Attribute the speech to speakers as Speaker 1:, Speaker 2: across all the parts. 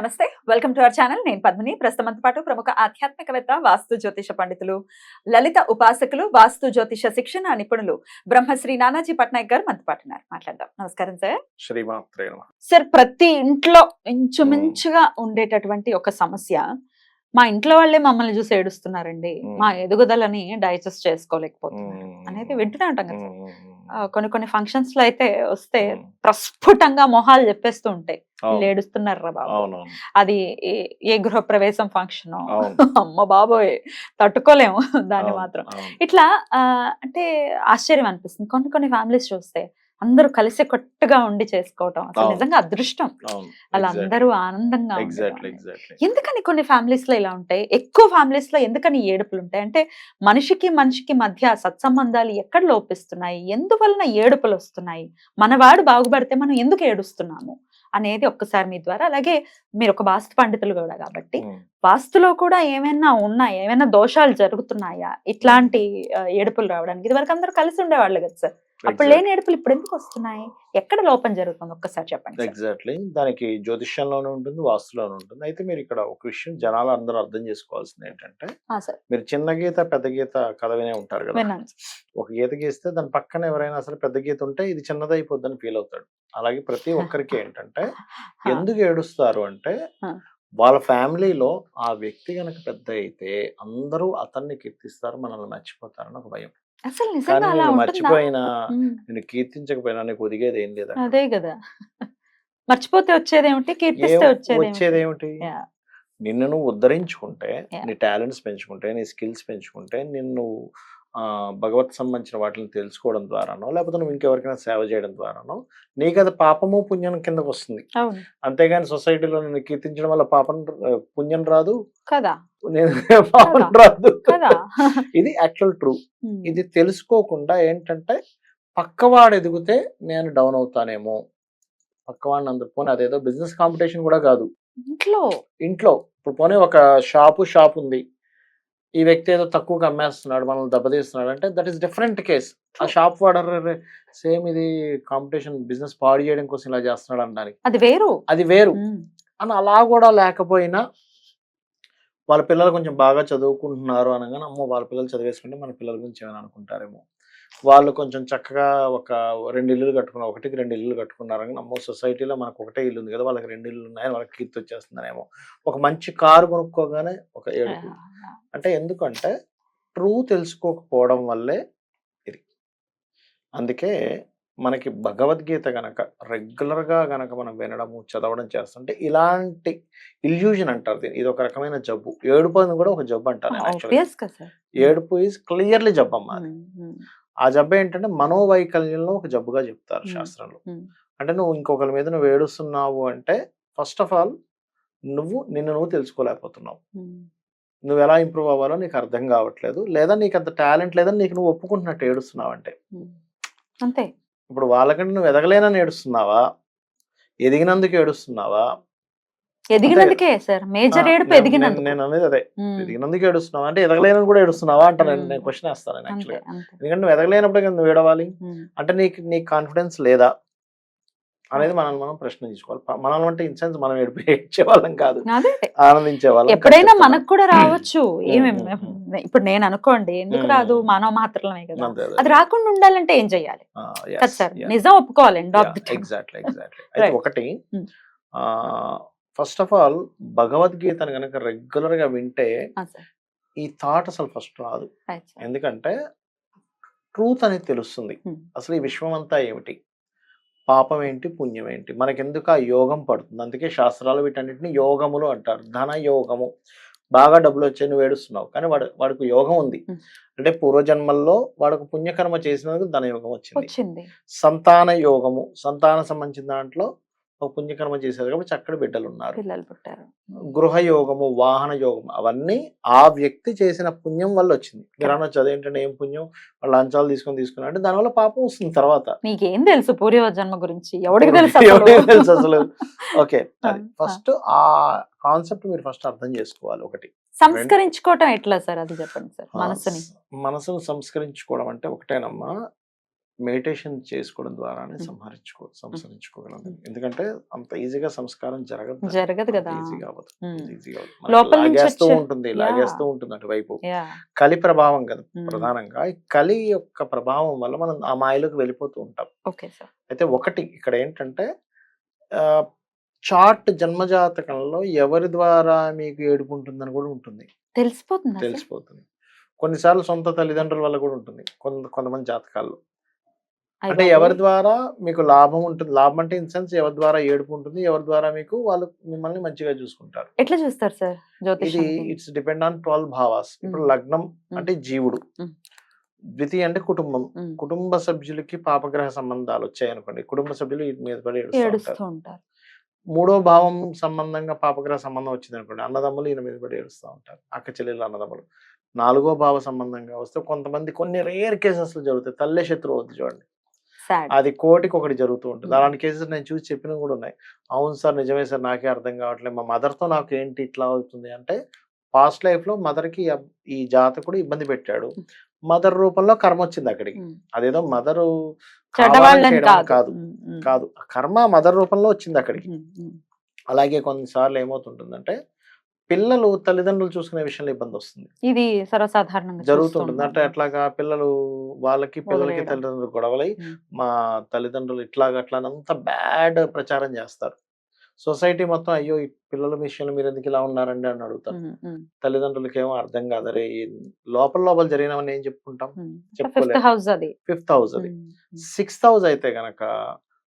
Speaker 1: నమస్తే. Welcome to our channel నేను పద్మిని. ప్రస్తుతంతో పాటు ప్రముఖ ఆధ్యాత్మికవేత్త వాస్తు జ్యోతిష పండితులు లలిత ఉపాసకులు వాస్తు జ్యోతిష శిక్షణ నిపుణులు బ్రహ్మశ్రీ నానాజీ పట్నాయక్ గారు మనతో పాటు ఉన్నారు. మాట్లాడదాం. నమస్కారం సార్
Speaker 2: శ్రీమాత్రే.
Speaker 1: సార్ ప్రతి ఇంట్లో ఇంచుమించుగా ఉండేటటువంటి ఒక సమస్య మా ఇంట్లో వాళ్ళే మమ్మల్ని చూసి ఏడుస్తున్నారండి. మా ఎదుగుదలని డైజెస్ట్ చేసుకోలేకపోతున్నారు. అనేది వింటూనే ఉంటాం కదా. కొన్ని కొన్ని ఫంక్షన్స్లో అయితే వస్తే. ప్రస్ఫుటంగా మొహాలు చెప్పేస్తూ ఉంటాయి. ఏడుస్తున్నారు రా బాబు అది ఏ- గృహప్రవేశం ఫంక్షన్. అమ్మ బాబోయ్ తట్టుకోలేము దాన్ని మాత్రం. ఇట్లా అంటే ఆశ్చర్యం అనిపిస్తుంది కొన్ని కొన్ని ఫ్యామిలీస్ చూస్తే అందరూ కలిసి కొట్టుగా ఉండి చేసుకోవటం. అసలు. నిజంగా అదృష్టం. అలా. అందరూ ఆనందంగా. ఎందుకని కొన్ని ఫ్యామిలీస్లో ఇలా ఉంటాయి? ఎక్కువ ఫ్యామిలీస్లో ఎందుకని ఏడుపులు ఉంటాయి అంటే మనిషికి మనిషికి మధ్య సత్సంబంధాలు ఎక్కడ లోపిస్తున్నాయి? ఎందువలన ఏడుపులు వస్తున్నాయి మనవాడు బాగుపడితే మనం ఎందుకు ఏడుస్తున్నాము? అనేది ఒక్కసారి మీ ద్వారా. అలాగే మీరు ఒక వాస్తు పండితులు కూడా కాబట్టి. వాస్తులో కూడా ఏమైనా ఉన్నాయా ఏమైనా దోషాలు జరుగుతున్నాయా? ఇట్లాంటి ఏడుపులు రావడానికి? ఇది వరకు అందరూ కలిసి ఉండేవాళ్ళు కదా సార్. అప్పుడు. లేని ఏడుపులు ఇప్పుడు ఎందుకు వస్తున్నాయి? ఎక్కడ లోపం జరుగుతుంది? ఒక్కసారి చెప్పండి.
Speaker 2: ఎగ్జాక్ట్లీ దానికి జ్యోతిష్యంలోనే ఉంటుంది వాస్తులోనే ఉంటుంది. అయితే మీరు ఇక్కడ ఒక విషయం జనాలు అందరూ అర్థం చేసుకోవాల్సింది ఏంటంటే మీరు చిన్న గీత పెద్ద గీత కథ వినే ఉంటారు కదా. ఒక గీత గీస్తే దాని పక్కన ఎవరైనా అసలు పెద్ద గీత ఉంటే ఇది చిన్నదైపోద్దని ఫీల్ అవుతాడు. అలాగే ప్రతి ఒక్కరికి ఏంటంటే ఎందుకు ఏడుస్తారు అంటే. వాళ్ళ ఫ్యామిలీలో ఆ వ్యక్తి కనుక పెద్ద అయితే అందరూ అతన్ని కీర్తిస్తారు మనల్ని మర్చిపోతారని ఒక భయం.
Speaker 1: అసలు నిజంగా అలా
Speaker 2: మర్చిపోయినా నేను కీర్తించకపోయినా నీకు ఒదిగేది ఏం లేదు.
Speaker 1: అదే కదా. మర్చిపోతే వచ్చేదేమిటి? కీర్తిస్తే
Speaker 2: ఏం-
Speaker 1: వచ్చేదేమిటి?
Speaker 2: వచ్చేదేమిటి?
Speaker 1: Yeah.
Speaker 2: నిన్ను నువ్వు ఉద్ధరించుకుంటే. నీ టాలెంట్స్ పెంచుకుంటే నీ స్కిల్స్ పెంచుకుంటే నిన్ను భగవత్ సంబంధించిన వాటిని తెలుసుకోవడం ద్వారానో లేకపోతే నువ్వు ఇంకెవరికైనా సేవ చేయడం ద్వారానో నీకు అది పాపము పుణ్యం కిందకు వస్తుంది అంతేగాని సొసైటీలో నిన్ను కీర్తించడం వల్ల పాపం పుణ్యం రాదు.
Speaker 1: కదా.
Speaker 2: నేను పాపం. రాదు.
Speaker 1: కదా?
Speaker 2: ఇది యాక్చువల్ ట్రూ
Speaker 1: ఉమ్,
Speaker 2: ఇది తెలుసుకోకుండా ఏంటంటే పక్కవాడు ఎదిగితే నేను డౌన్ అవుతానేమో. పక్కవాడిని అందరు పోనీ అదేదో బిజినెస్ కాంపిటీషన్ కూడా కాదు.
Speaker 1: ఇంట్లో?
Speaker 2: ఇంట్లో. ఇప్పుడు పోనీ ఒక షాపు షాప్ ఉంది. ఈ వ్యక్తి ఏదో తక్కువగా అమ్మేస్తున్నాడు మనల్ని దెబ్బతీస్తున్నాడు అంటే దట్ ఈస్ డిఫరెంట్ కేస్ ఆ షాప్ వాడర్ సేమ్ ఇది కాంపిటీషన్ బిజినెస్ పాడు చేయడం కోసం ఇలా చేస్తున్నాడు అనడానికి.
Speaker 1: అది వేరు.
Speaker 2: అది వేరు.
Speaker 1: ఉమ్,
Speaker 2: అని అలా కూడా లేకపోయినా వాళ్ళ పిల్లలు కొంచెం బాగా చదువుకుంటున్నారు అనగానే అమ్మో వాళ్ళ పిల్లలు చదివేసుకుంటే మన పిల్లల గురించి ఏమైనా అనుకుంటారేమో. వాళ్ళు కొంచెం చక్కగా ఒక రెండు ఇల్లులు కట్టుకున్నారు ఒకటికి రెండు ఇల్లులు కట్టుకున్నారని అమ్మో సొసైటీలో మనకు ఒకటే ఇల్లు ఉంది కదా వాళ్ళకి రెండు ఇల్లు ఉన్నాయని వాళ్ళకి కీర్తి వచ్చేస్తుందనేమో. ఒక మంచి కారు కొనుక్కోగానే ఒక ఏడుపు. అంటే ఎందుకంటే ట్రూ తెలుసుకోకపోవడం వల్లే ఇది. అందుకే మనకి భగవద్గీత గనక రెగ్యులర్గా గనక మనం వినడము చదవడం చేస్తుంటే ఇలాంటి ఇల్యూజన్ అంటారు దీన్ని. ఇది ఒక రకమైన జబ్బు. ఏడుపు అని కూడా ఒక జబ్బు అంటారు ఏడుపు ఈజ్ క్లియర్లీ జబ్బు అమ్మా అది. ఆ జబ్బు ఏంటంటే మనోవైకల్యంలో ఒక జబ్బుగా చెప్తారు. శాస్త్రంలో. అంటే నువ్వు ఇంకొకరి మీద నువ్వు ఏడుస్తున్నావు అంటే ఫస్ట్ ఆఫ్ ఆల్ నువ్వు నిన్ను నువ్వు తెలుసుకోలేకపోతున్నావు. నువ్వు ఎలా ఇంప్రూవ్ అవ్వాలో నీకు అర్థం కావట్లేదు. లేదా నీకు అంత టాలెంట్ లేదని నీకు నువ్వు ఒప్పుకుంటున్నట్టు ఏడుస్తున్నావు అంటే.
Speaker 1: అంతే.
Speaker 2: ఇప్పుడు వాళ్ళకంటే నువ్వు ఎదగలేనని ఏడుస్తున్నావా? ఎదిగినందుకు ఏడుస్తున్నావా?
Speaker 1: ఎదిగినందుకే సార్. మేజర్ ఏడుపు
Speaker 2: నేను-
Speaker 1: ఎదిగినందుకు.
Speaker 2: నేను అనేది అదే. ఎదిగినందుకు ఏడుస్తున్నావా? అంటే ఎదగలేనని కూడా ఏడుస్తున్నావా అంట నేను. నేను క్వశ్చన్ వేస్తాను
Speaker 1: అంతే
Speaker 2: యాక్చువల్గా ఎందుకంటే నువ్వు ఎదగలేనప్పుడే కదా నువ్వు ఏడవాలి? అంటే నీకు నీకు కాన్ఫిడెన్స్ లేదా? అనేది మనల్ని మనం ప్రశ్నించుకోవాలి. మనల్ని అంటే ఇన్సెన్స్ మనం ఏడిపి వాళ్ళం కాదు. ఆనందించే వాళ్ళం
Speaker 1: ఎప్పుడైనా మనకు కూడా రావచ్చు. ఏమి
Speaker 2: ఉమ్, ఉమ్,
Speaker 1: ఇప్పుడు నేను అనుకోండి ఎందుకు. రాదు? మానవ మాత్రమే కదా. అది రాకుండా ఉండాలంటే ఏం చెయ్యాలి? కదా సార్ నిజం ఒప్పుకోవాలి end of the time
Speaker 2: exactly exactly అయితే. ఒకటి. ఫస్ట్ ఆఫ్ ఆల్ భగవద్గీతను కనుక రెగ్యులర్గా వింటే ఈ థాట్ అసలు ఫస్ట్ రాదు. ఎందుకంటే ట్రూత్ అనేది తెలుస్తుంది. అసలు ఈ విశ్వం అంతా ఏమిటి? పాపం ఏంటి? పుణ్యం ఏంటి? మనకెందుకు ఆ యోగం పడుతుంది? అందుకే శాస్త్రాలు వీటన్నిటిని యోగములు అంటారు. ధన యోగము బాగా డబ్బులు వచ్చాయి నువ్వు ఏడుస్తున్నావు. కానీ వాడు వాడికి యోగం ఉంది. అంటే పూర్వజన్మల్లో వాడికి పుణ్యకర్మ చేసినందుకు ధన యోగం వచ్చింది. సంతాన యోగము సంతాన సంబంధించిన దాంట్లో ఒక పుణ్యకర్మ చేశారు కాబట్టి చక్కటి బిడ్డలు ఉన్నారు
Speaker 1: పిల్లలు పుట్టారు.
Speaker 2: గృహ యోగము వాహన యోగము అవన్నీ ఆ వ్యక్తి చేసిన పుణ్యం వల్ల వచ్చింది. అనొచ్చు అదేంటంటే ఏం పుణ్యం? వాళ్ళు లంచాలు తీసుకొని తీసుకున్నా అంటే దానివల్ల పాపం వస్తుంది తర్వాత.
Speaker 3: నీకేం తెలుసు పూర్వ జన్మ గురించి ఎవరికి తెలుసు
Speaker 2: ఎవరికి
Speaker 3: అసలు?
Speaker 2: తెలుసు అసలు? ఓకే ఫస్ట్ ఆ కాన్సెప్ట్ మీరు ఫస్ట్ అర్థం చేసుకోవాలి ఒకటి.
Speaker 3: సంస్కరించుకోవటం ఎట్లా సార్? అది చెప్పండి సార్. మనసుని.
Speaker 2: మనసును సంస్కరించుకోవడం అంటే ఒకటేనమ్మా మెడిటేషన్ చేసుకోవడం ద్వారానే. సంహరించుకో సంస్కరించుకోగలం ఎందుకంటే అంత ఈజీగా సంస్కారం జరగదు
Speaker 3: జరగదు కదా.
Speaker 2: ఈజీగా అవ్వదు లాగేస్తూ ఉంటుంది. లాగేస్తూ ఉంటుంది అటువైపు కలి ప్రభావం కదా. ప్రధానంగా. ఈ కలి యొక్క ప్రభావం వల్ల మనం ఆ మాయలోకి వెళ్ళిపోతూ ఉంటాం. అయితే ఒకటి ఇక్కడ ఏంటంటే చార్ట్ జన్మజాతకంలో ఎవరి ద్వారా మీకు ఏడుపు ఉంటుందని కూడా ఉంటుంది.
Speaker 3: తెలిసిపోతుందా?
Speaker 2: తెలిసిపోతుంది. కొన్నిసార్లు సొంత తల్లిదండ్రుల వల్ల కూడా ఉంటుంది. కొంత కొంతమంది జాతకాల్లో. అంటే. ఎవరి ద్వారా మీకు లాభం ఉంటుంది లాభం అంటే ఇన్ సెన్స్ ఎవరి ద్వారా ఏడుపు ఉంటుంది ఎవరి ద్వారా మీకు వాళ్ళు మిమ్మల్ని మంచిగా చూసుకుంటారు.
Speaker 3: ఎట్లా చూస్తారు సార్?
Speaker 2: ఇది ఇట్స్ డిపెండ్ ఆన్ ట్వెల్వ్ భావాస్. ఇప్పుడు. లగ్నం అంటే జీవుడు. ద్వితీయ అంటే కుటుంబం. కుటుంబ సభ్యులకి పాపగ్రహ సంబంధాలు వచ్చాయి అనుకోండి కుటుంబ సభ్యులు వీటి మీద పడి ఏడుస్తూ ఉంటారు. మూడో భావం సంబంధంగా పాపగ్రహ సంబంధం వచ్చింది అనుకోండి అన్నదమ్ములు ఈయన మీద పడి ఏడుస్తూ ఉంటారు. అక్క చెల్లెలు అన్నదమ్ములు. నాలుగో భావ సంబంధంగా వస్తే కొంతమంది కొన్ని రేర్ కేసెస్లో జరుగుతాయి. తల్లే శత్రువు అవుతుంది చూడండి. అది కోటికి ఒకటి జరుగుతూ ఉంటుంది.
Speaker 3: మ్మ్.
Speaker 2: అలాంటి కేసెస్ నేను చూసి చెప్పినవి కూడా ఉన్నాయి. అవును సార్ నిజమే సార్ నాకే అర్థం కావట్లేదు. మా మదర్తో నాకు ఏంటి ఇట్లా అవుతుంది అంటే పాస్ట్ లైఫ్లో మదర్కి అబ్- ఈ జాతకుడు ఇబ్బంది పెట్టాడు. మదర్ రూపంలో కర్మ వచ్చింది అక్కడికి. అదేదో మదరు
Speaker 3: కాదు.
Speaker 2: కాదు. కర్మ మదర్ రూపంలో వచ్చింది అక్కడికి. అలాగే కొన్నిసార్లు ఏమవుతుంటుందంటే పిల్లలు తల్లిదండ్రులు చూసుకునే విషయంలో ఇబ్బంది వస్తుంది
Speaker 3: ఇది సర్వసాధారణంగా
Speaker 2: జరుగుతుంటుంది అంటే అట్లాగా పిల్లలు వాళ్ళకి పిల్లలకి. తల్లిదండ్రులు గొడవలై. మా తల్లిదండ్రులు ఇట్లాగా అట్లా అని అంత బ్యాడ్ ప్రచారం చేస్తారు సొసైటీ మొత్తం అయ్యో ఈ పిల్లల విషయంలో మీరు ఎందుకు ఇలా ఉన్నారండి అని అడుగుతారు తల్లిదండ్రులకి ఏమో అర్థం కాదు అరే ఈ లోపల లోపల జరిగినవని ఏం చెప్పుకుంటాం
Speaker 3: ఉమ్.
Speaker 2: చెప్పుకోలేం.
Speaker 3: ఫిఫ్త్ హౌస్ అది.
Speaker 2: సిక్స్త్ హౌస్ అయితే గనక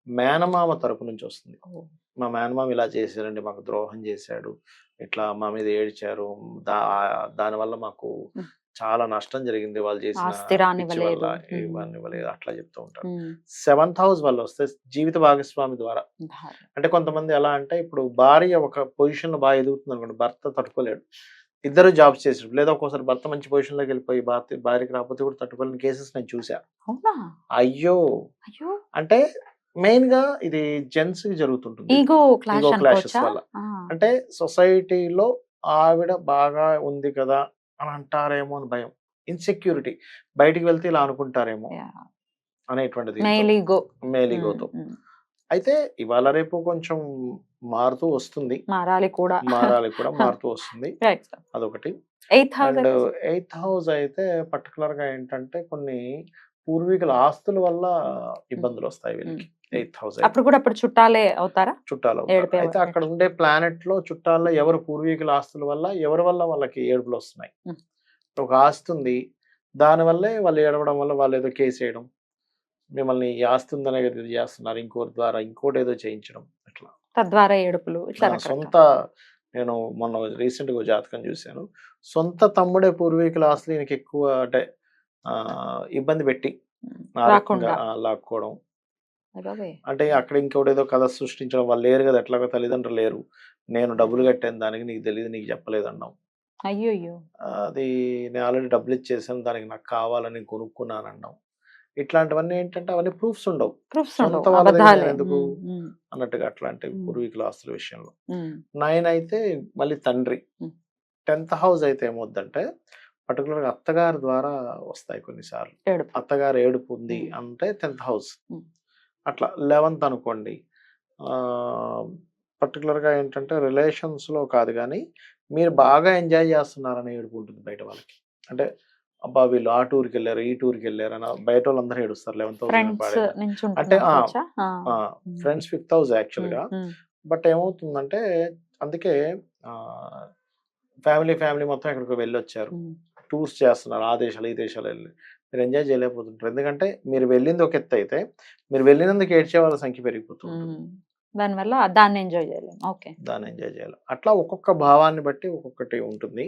Speaker 2: మేనమామ తరపు నుంచి వస్తుంది. మా మేనమామ ఇలా చేశారండి మాకు ద్రోహం చేశాడు ఇట్లా మా మీద ఏడ్చారు. దా దానివల్ల మాకు. చాలా నష్టం జరిగింది వాళ్ళు చేసిన. ఇవ్వనివ్వలేదు అట్లా చెప్తూ ఉంటారు. సెవెంత్ హౌస్ వల్ల వస్తే జీవిత భాగస్వామి ద్వారా. అంటే కొంతమంది ఎలా అంటే ఇప్పుడు భార్య ఒక పొజిషన్లో బాగా ఎదుగుతుంది అనుకోండి భర్త తట్టుకోలేడు. ఇద్దరు జాబ్స్ చేసారు లేదా ఒక్కోసారి భర్త మంచి పొజిషన్లోకి వెళ్ళిపోయి భార్య భార్యకి రాకపోతే కూడా తట్టుకోలేని కేసెస్ నేను చూసా అయ్యో! అంటే మెయిన్గా ఇది జెంట్స్కి జరుగుతుంటుంది.
Speaker 3: ఈగో క్లాష్
Speaker 2: Ego clashes
Speaker 3: అనుకోవచ్చా?
Speaker 2: వల్ల. అంటే సొసైటీలో ఆవిడ బాగా ఉంది కదా అని అంటారేమో అని భయం. ఇన్సెక్యూరిటీ. బయటికి వెళ్తే ఇలా అనుకుంటారేమో. అనేటువంటిది. మేలిగోతో. అయితే ఇవాళ రేపు కొంచెం మారుతూ వస్తుంది.
Speaker 3: మారాలి కూడా.
Speaker 2: మారాలి కూడా మారుతూ వస్తుంది. అదొకటి. అండ్ ఎయిత్ హౌస్ అయితే పర్టికులర్గా ఏంటంటే కొన్ని పూర్వీకుల ఆస్తుల వల్ల ఇబ్బందులు వస్తాయి వీళ్ళకి. ఎయిత్ హౌస్
Speaker 3: అప్పుడు కూడా అప్పుడు చుట్టాలే అవుతారా?
Speaker 2: చుట్టాలు అయితే? అక్కడ ఉండే ప్లానెట్లో చుట్టాల్లో ఎవరు పూర్వీకుల ఆస్తుల వల్ల ఎవరి వల్ల వాళ్ళకి ఏడుపులు వస్తున్నాయి. ఒక ఆస్తి ఉంది. దాని వల్లే వాళ్ళు ఏడవడం వల్ల వాళ్ళు ఏదో కేసు వేయడం మిమ్మల్ని ఆస్తి ఉందనే ఇది చేస్తున్నారు ఇంకోటి ద్వారా ఇంకోటి ఏదో చేయించడం అట్లా.
Speaker 3: తద్వారా ఏడుపులు ఇట్లా.
Speaker 2: సొంత నేను మొన్న రీసెంట్గా జాతకం చూశాను. సొంత తమ్ముడే పూర్వీకుల ఆస్తులు ఈయనకి ఎక్కువ అంటే ఇబ్బంది పెట్టి లాక్కోవడం. అంటే అక్కడ ఇంకోటి ఏదో కథ సృష్టించడం వాళ్ళు లేరు కదా ఎట్లాగో తల్లిదండ్రులు లేరు. నేను డబ్బులు కట్టాను దానికి నీకు తెలియదు నీకు చెప్పలేదు అన్నాం
Speaker 3: అయ్యో అయ్యో
Speaker 2: అది నేను ఆల్రెడీ డబ్బులు ఇచ్చేసాను దానికి నాకు కావాలని కొనుక్కున్నాను అన్నాం ఇట్లాంటివన్నీ ఏంటంటే అవన్నీ ప్రూఫ్స్ ఉండవు.
Speaker 3: ప్రూఫ్స్
Speaker 2: సొంత ఎందుకు? అన్నట్టుగా అట్లాంటి. పూర్వీకుల ఆస్తుల విషయంలో. నైన్ అయితే మళ్ళీ తండ్రి. టెన్త్ హౌస్ అయితే ఏమవుద్దంటే పర్టికులర్గా అత్తగారి ద్వారా వస్తాయి కొన్నిసార్లు. అత్తగారు ఏడుపు ఉంది. అంటే టెన్త్ హౌస్. అట్లా లెవెన్త్ అనుకోండి. పర్టికులర్గా ఏంటంటే రిలేషన్స్లో కాదు కానీ మీరు బాగా ఎంజాయ్ చేస్తున్నారని ఏడుపు ఉంటుంది బయట వాళ్ళకి. అంటే అబ్బా! వీళ్ళు ఆ టూర్కి వెళ్ళారు ఈ టూర్కి వెళ్ళారు అని బయట వాళ్ళందరూ ఏడుస్తారు హౌస్
Speaker 3: నుంచి
Speaker 2: అంటే, ఫ్రెండ్స్ ఫిఫ్త్ హౌస్ యాక్చువల్గా. బట్ ఏమవుతుందంటే అందుకే ఫ్యామిలీ ఫ్యామిలీ మొత్తం ఎక్కడికి వెళ్ళి వచ్చారు
Speaker 3: ఉమ్,
Speaker 2: టూర్స్ చేస్తున్నారు ఆ దేశాలు ఈ దేశాలు వెళ్ళి. మీరు ఎంజాయ్ చేయలేకపోతుంటారు. ఎందుకంటే మీరు వెళ్ళింది ఒక ఎత్తు అయితే మీరు వెళ్ళినందుకు ఏడ్చే వాళ్ళ సంఖ్య పెరిగిపోతుంది.
Speaker 3: దానివల్ల దాన్ని ఎంజాయ్ చేయలేము ఓకే.
Speaker 2: దాన్ని ఎంజాయ్ చేయాలి. అట్లా ఒక్కొక్క భావాన్ని బట్టి ఒక్కొక్కటి ఉంటుంది.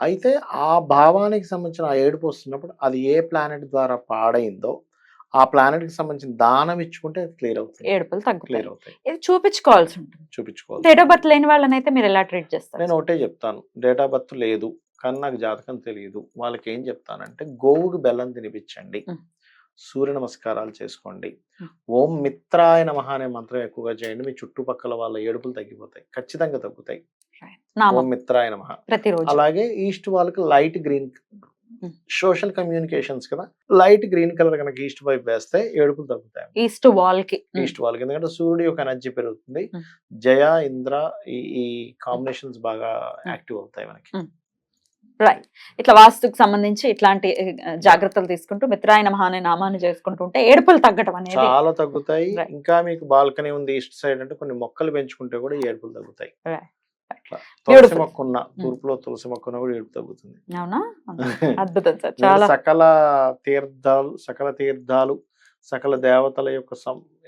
Speaker 2: అయితే ఆ భావానికి సంబంధించిన ఆ ఏడుపు వస్తున్నప్పుడు అది ఏ ప్లానెట్ ద్వారా పాడైందో ఆ ప్లానెట్కి సంబంధించిన దానం ఇచ్చుకుంటే అది క్లియర్ అవుతుంది.
Speaker 1: ఏడుపులు తగ్గుతాయి.
Speaker 2: క్లియర్ అవుతాయి.
Speaker 1: ఇది చూపించుకోవాల్సి ఉంటుంది.
Speaker 2: చూపించుకోవాలి
Speaker 1: డేట్ ఆఫ్ బర్త్ లేని వాళ్ళని అయితే మీరు ఎలా ట్రీట్ చేస్తారు?
Speaker 2: నేను ఒకటే చెప్తాను. డేట్ ఆఫ్ బర్త్ లేదు. కానీ నాకు జాతకం తెలియదు వాళ్ళకి ఏం చెప్తానంటే గోవుకి బెల్లం తినిపించండి. సూర్య నమస్కారాలు చేసుకోండి. ఓం మిత్రాయ నమః అనే మంత్రం ఎక్కువగా చేయండి. మీ చుట్టుపక్కల వాళ్ళ ఏడుపులు తగ్గిపోతాయి. ఖచ్చితంగా తగ్గుతాయి. ఓం మిత్రాయ నమః.
Speaker 1: ప్రతిరోజు.
Speaker 2: అలాగే ఈస్ట్ వాళ్ళకి లైట్ గ్రీన్. సోషల్ కమ్యూనికేషన్స్ కదా? లైట్ గ్రీన్ కలర్ కనుక ఈస్ట్ వైపు వేస్తే ఏడుపులు తగ్గుతాయి
Speaker 1: ఈస్ట్ వాల్కి
Speaker 2: ఈస్ట్ వాళ్ళకి. ఎందుకంటే సూర్యుడు యొక్క ఎనర్జీ పెరుగుతుంది. జయ ఇంద్ర ఈ కాంబినేషన్స్ బాగా యాక్టివ్ అవుతాయి మనకి.
Speaker 1: రైట్ ఇట్లా వాస్తుకు సంబంధించి ఇట్లాంటి జాగ్రత్తలు తీసుకుంటూ మిత్రాయన మహా అనే నామాన్ని చేసుకుంటూ ఉంటే ఏడుపులు తగ్గటం అనేది
Speaker 2: చాలా తగ్గుతాయి. ఇంకా మీకు బాల్కనీ ఉంది ఈస్ట్ సైడ్ అంటే కొన్ని మొక్కలు పెంచుకుంటే కూడా ఏడుపులు తగ్గుతాయి. అట్లా. తులసి. మొక్క ఉన్న తూర్పులో తులసి మొక్క ఉన్న కూడా ఏడుపు తగ్గుతుంది
Speaker 1: అవునా అద్భుతం సార్ చాలా
Speaker 2: సకల తీర్థాలు సకల తీర్థాలు సకల దేవతల యొక్క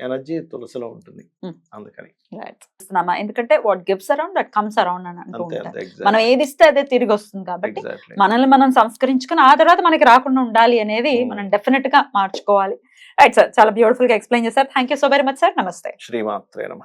Speaker 2: ఎనర్జీ తులసిలో ఉంటుంది. అందుకని?
Speaker 1: ఎందుకంటే what gives around that comes around అని అంటూ మనం ఏది ఇస్తే అదే తిరిగి వస్తుంది కాబట్టి మనల్ని మనం సంస్కరించుకుని ఆ తర్వాత మనకి రాకుండా ఉండాలి అనేది. మనం డెఫినెట్గా మార్చుకోవాలి. రైట్ సార్ చాలా బ్యూటిఫుల్గా ఎక్స్ప్లెయిన్ చేశారు. Thank you so very much sir నమస్తే
Speaker 2: శ్రీమాత్రే